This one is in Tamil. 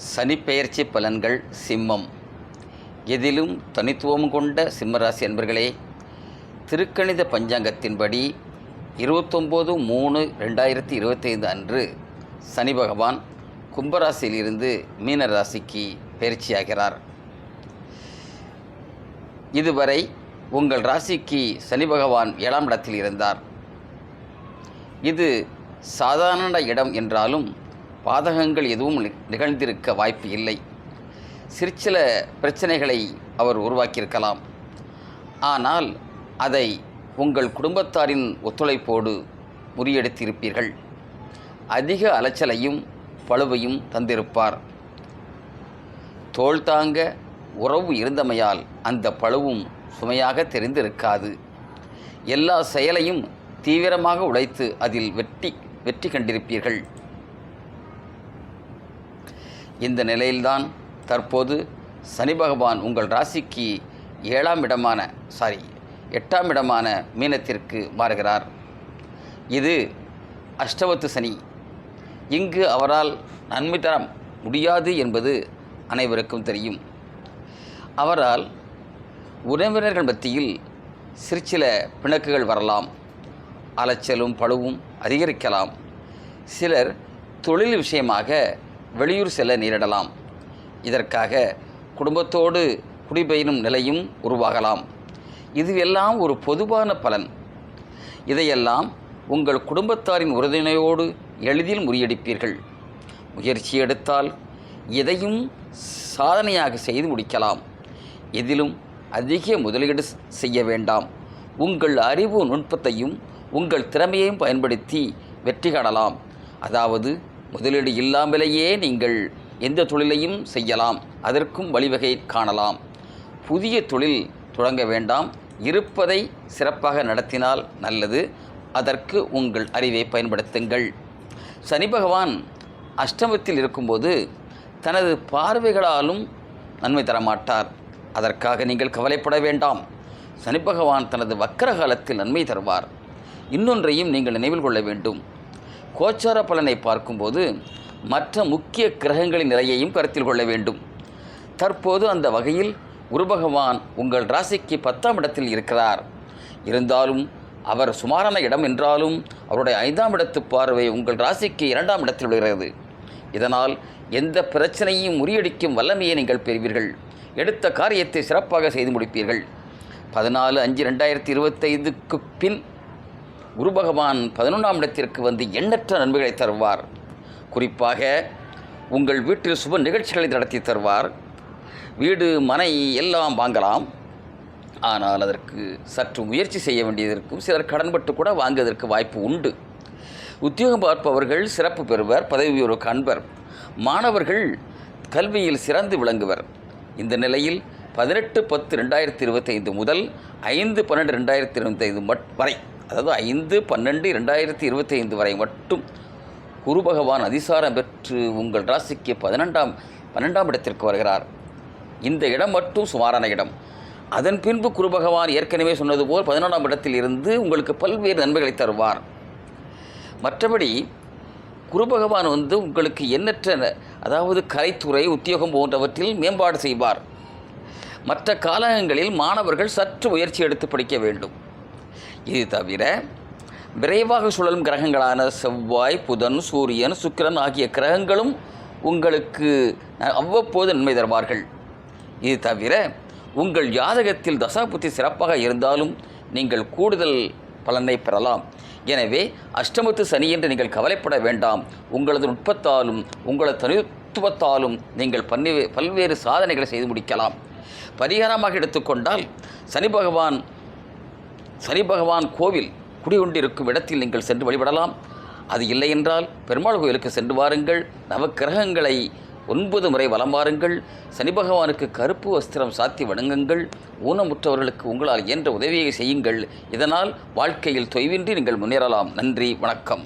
சனிப்பெயர்ச்சி பலன்கள் சிம்மம். எதிலும் தனித்துவம் கொண்ட சிம்மராசி அன்பர்களே திருக்கணித பஞ்சாங்கத்தின்படி இருபத்தொம்போது மூணு ரெண்டாயிரத்தி இருபத்தைந்து அன்று சனி பகவான் கும்பராசியிலிருந்து மீன ராசிக்கு பயிற்சியாகிறார். இதுவரை உங்கள் ராசிக்கு சனி பகவான் ஏழாம் இடத்தில் இருந்தார். இது சாதாரண இடம் என்றாலும் பாதகங்கள் எதுவும் நி- நிகழ்ந்திருக்க வாய்ப்பு இல்லை. சிற்சில பிரச்சனைகளை அவர் உருவாக்கியிருக்கலாம். ஆனால் அதை உங்கள் குடும்பத்தாரின் ஒத்துழைப்போடு முறியடித்திருப்பீர்கள். அதிக அலைச்சலையும் பழுவையும் தந்திருப்பார். தோல் தாங்க உறவு இருந்தமையால் அந்த பழுவும் சுமையாக தெரிந்திருக்காது. எல்லா செயலையும் தீவிரமாக உழைத்து அதில் வெற்றி வெற்றி கண்டிருப்பீர்கள். இந்த நிலையில்தான் தற்போது சனி பகவான் உங்கள் ராசிக்கு ஏழாம் இடமான சாரி எட்டாம் இடமான மீனத்திற்கு மாறுகிறார். இது அஷ்டவத்து சனி. இங்கு அவரால் நன்மை தர முடியாது என்பது அனைவருக்கும் தெரியும். அவரால் உறவினர்கள் மத்தியில் சிற்சில பிணக்குகள் வரலாம். அலைச்சலும் பழுவும் அதிகரிக்கலாம். சிலர் தொழில் விஷயமாக வெளியூர் செல்ல நேரிடலாம். இதற்காக குடும்பத்தோடு குடிபெயரும் நிலையும் உருவாகலாம். இதுவெல்லாம் ஒரு பொதுவான பலன். இதையெல்லாம் உங்கள் குடும்பத்தாரின் உறுதுணையோடு எளிதில் முறியடிப்பீர்கள். முயற்சி எடுத்தால் எதையும் சாதனையாக செய்து முடிக்கலாம். எதிலும் அதிக முதலீடு செய்ய வேண்டாம். உங்கள் அறிவு நுட்பத்தையும் உங்கள் திறமையையும் பயன்படுத்தி வெற்றி காணலாம். அதாவது முதலீடு இல்லாமலேயே நீங்கள் எந்த தொழிலையும் செய்யலாம். அதற்கும் வழிவகை காணலாம். புதிய தொழில் தொடங்க வேண்டாம். இருப்பதை சிறப்பாக நடத்தினால் நல்லது. அதற்கு உங்கள் அறிவை பயன்படுத்துங்கள். சனி பகவான் அஷ்டமத்தில் இருக்கும்போது தனது பார்வைகளாலும் நன்மை தரமாட்டார். அதற்காக நீங்கள் கவலைப்பட வேண்டாம். சனி பகவான் தனது வக்கர காலத்தில் நன்மை தருவார். இன்னொன்றையும் நீங்கள் நினைவில் கொள்ள வேண்டும். கோச்சார பலனை பார்க்கும்போது மற்ற முக்கிய கிரகங்களின் நிலையையும் கருத்தில் கொள்ள வேண்டும். தற்போது அந்த வகையில் குரு பகவான் உங்கள் ராசிக்கு பத்தாம் இடத்தில் இருக்கிறார். இருந்தாலும் அவர் சுமாரான இடம் என்றாலும் அவருடைய ஐந்தாம் இடத்து பார்வை உங்கள் ராசிக்கு இரண்டாம் இடத்தில் விடுகிறது இதனால் எந்த பிரச்சனையும் முறியடிக்கும் வல்லமையை நீங்கள் பெறுவீர்கள். எடுத்த காரியத்தை சிறப்பாக செய்து முடிப்பீர்கள். பதினாலு அஞ்சு ரெண்டாயிரத்தி இருபத்தைந்துக்கு பின் குரு பகவான் பதினொன்றாம் இடத்திற்கு வந்து எண்ணற்ற நன்மைகளை தருவார். குறிப்பாக உங்கள் வீட்டில் சுப நிகழ்ச்சிகளை நடத்தி தருவார். வீடு மனை எல்லாம் வாங்கலாம். ஆனால் அதற்கு சற்று முயற்சி செய்ய வேண்டியதற்கும் சிலர் கடன்பட்டு கூட வாங்குவதற்கு வாய்ப்பு உண்டு. உத்தியோகம் பார்ப்பவர்கள் சிறப்பு பெறுவர் பதவி உயர்வு காண்பர். மாணவர்கள் கல்வியில் சிறந்து விளங்குவர். இந்த நிலையில் பதினெட்டு பத்து ரெண்டாயிரத்தி இருபத்தைந்து முதல் ஐந்து பன்னெண்டு ரெண்டாயிரத்தி இருபத்தைந்து மட் வரை அதாவது ஐந்து பன்னெண்டு ரெண்டாயிரத்தி இருபத்தைந்து வரை மட்டும் குரு பகவான் அதிசாரம் பெற்று உங்கள் ராசிக்கு பதினெண்டாம் பன்னெண்டாம் இடத்திற்கு வருகிறார். இந்த இடம் மட்டும் சுமாரான இடம். அதன் பின்பு குரு பகவான் ஏற்கனவே சொன்னது போல் பதினொன்றாம் இடத்தில் இருந்து உங்களுக்கு பல்வேறு நன்மைகளை தருவார். மற்றபடி குரு பகவான் வந்து உங்களுக்கு எண்ணற்ற அதாவது கலைத்துறை உத்தியோகம் போன்றவற்றில் மேம்பாடு செய்வார். மற்ற காலங்களில் மாணவர்கள் சற்று முயற்சி எடுத்து படிக்க வேண்டும். இது தவிர விரைவாக சுழலும் கிரகங்களான செவ்வாய் புதன் சூரியன் சுக்கிரன் ஆகிய கிரகங்களும் உங்களுக்கு அவ்வப்போது நன்மை தருவார்கள். இது தவிர உங்கள் ஜாதகத்தில் தசாபுத்தி சிறப்பாக இருந்தாலும் நீங்கள் கூடுதல் பலனை பெறலாம். எனவே அஷ்டமத்து சனி என்று நீங்கள் கவலைப்பட வேண்டாம். உங்களது நுட்பத்தாலும் உங்களது தனித்துவத்தாலும் நீங்கள் பன்னி பல்வேறு சாதனைகளை செய்து முடிக்கலாம். பரிகாரமாக எடுத்துக்கொண்டால் சனி பகவான் சனி பகவான் கோவில் குடிகொண்டிருக்கும் இடத்தில் நீங்கள் சென்று வழிபடலாம். அது இல்லை என்றால் பெருமாள் கோயிலுக்கு சென்று வாருங்கள். நவக்கிரகங்களை ஒன்பது முறை வலம் வாருங்கள். சனி பகவானுக்கு கருப்பு வஸ்திரம் சாத்தி வணங்குங்கள். ஊனமுற்றவர்களுக்கு உங்களால் இயன்ற உதவியை செய்யுங்கள். இதனால் வாழ்க்கையில் தொய்வின்றி நீங்கள் முன்னேறலாம். நன்றி வணக்கம்.